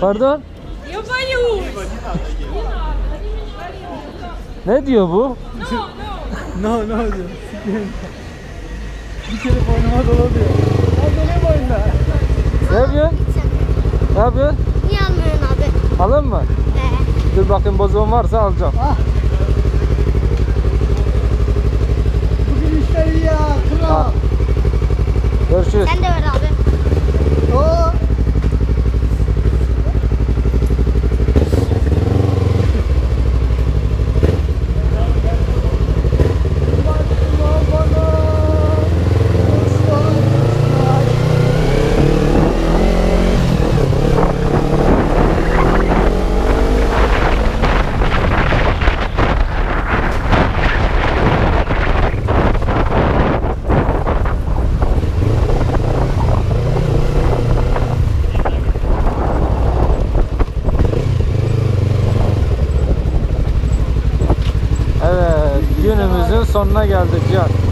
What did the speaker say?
Pardon? Ne diyor bu? No no diyor. Bir kere boynuma dönüyor boynuna. Ne yapıyorsun? Ne yapıyorsun? Niye almıyorsun abi? Alın mı? Ee, Dur bakayım bozuğum varsa alacağım. Ah. Bugün işler iyi ya. Kral. Ha. Görüşürüz. sen de ver günümüzün sonuna geldik Cihan.